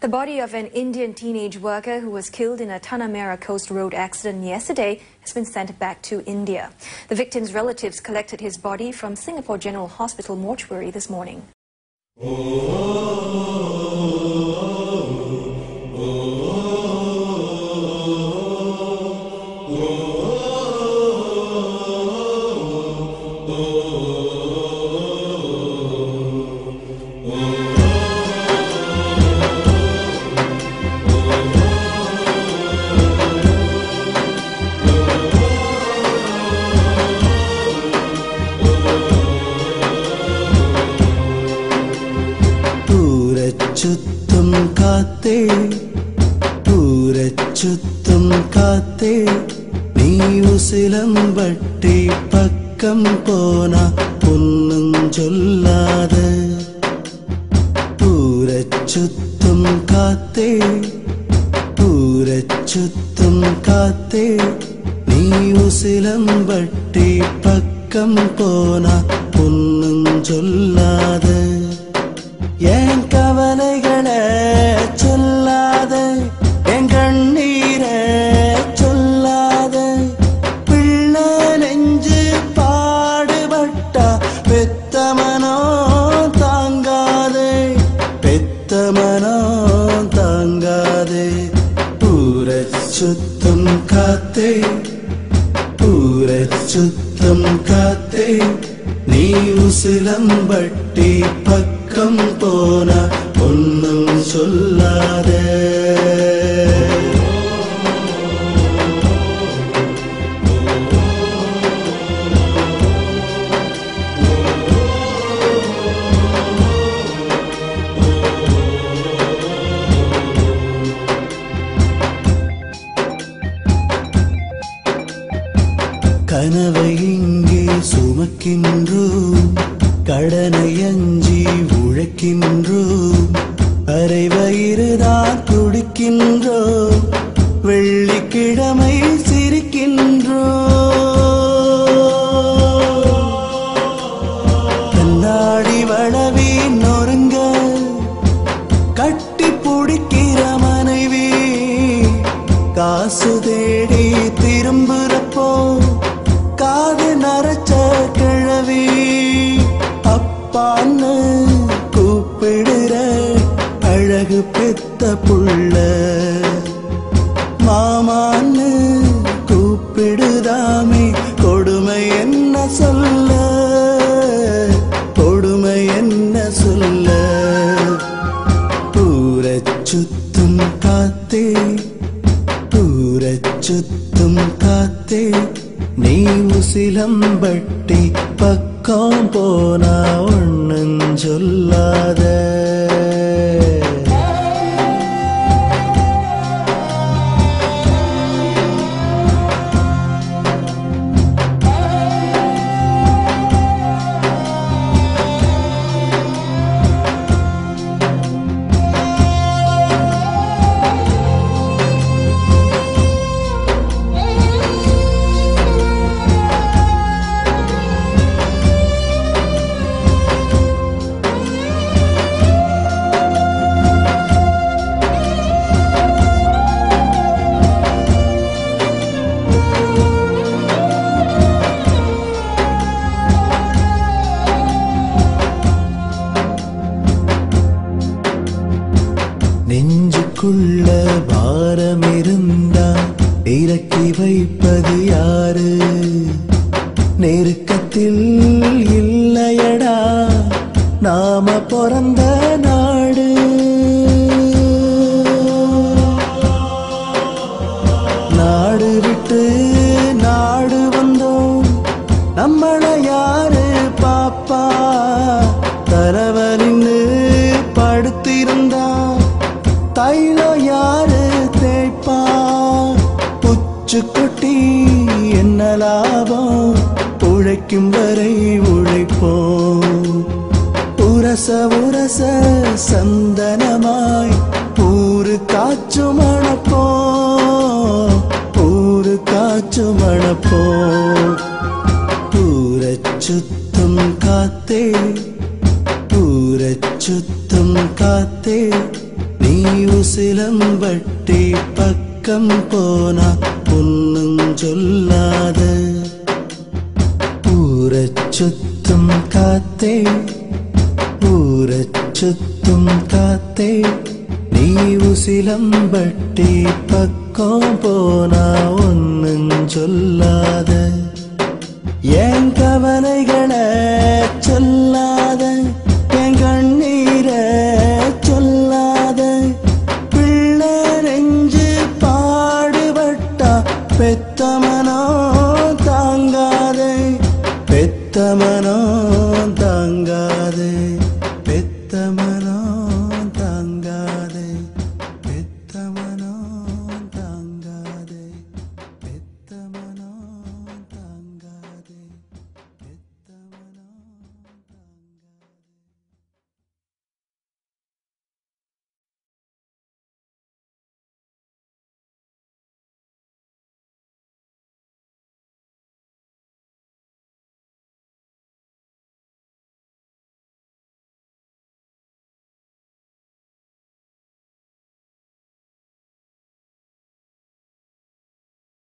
The body of an Indian teenage worker who was killed in a Tanamera Coast Road accident yesterday has been sent back to India. The victim's relatives collected his body from Singapore General Hospital mortuary this morning. Oh, ൂരച്ചുത്തും കാത്തേ ൂരച്ചുത്തും കാത്തേ നീ ഉസിലമ്പട്ടി പക്കം പോന ഒന്നും ചൊല്ലാതെ ൂരച്ചുത്തും കാത്തേ ൂരച്ചുത്തും കാത്തേ നീ ഉസിലമ്പട്ടി പക്കം പോന ഒന്നും ചൊല്ലാതെ ஊரச்சுத்தம் காத்தே ஊரச்சுத்தம் காத்தே நீ உசிலம்பட்டி பக்கம் கனவை இங்கே சுமக்கின்றோம் கடனை அஞ்சி உழைக்கின்றோம் அரை வயிறுதான் துடிக்கின்றோம் வெள்ளிக்கிழமை சிரிக்கின்றோம் கண்ணாடி வளவி நொறுங்க கட்டி பிடிக்கிற மனைவி காசு தேடி திரும்புறப்போ நரைச்ச கிழவி உசிலம்பட்டி பக்கம் போனா ஒன்னும் சொல்லாத நெஞ்சுக்குள்ள பாரம் இருந்தா இறக்கி வைப்பது யாரு? நெருக்கத்தில் இல்லையடா நாம பிறந்த யாரு தேய்ப்பா புச்சு கொட்டி என்ன லாபம்? உழைக்கும் வரை உழைப்போம். உரச உரச சந்தனமாய் பூரு காச்சு மணப்போ பூரு காச்சு மணப்போம். ஊரச்சுத்தும் காத்தே ஊரச்சுத்தும் காத்தே. உசிலம்பட்டி பக்கம் போனா ஒன்னும் சொல்லாத ஊரச் சுத்தும் காத்தே ஊரச் சுத்தும் காத்தே நீ உசிலம்பட்டி பக்கம் போனா ஒன்னும் சொல்லாத என்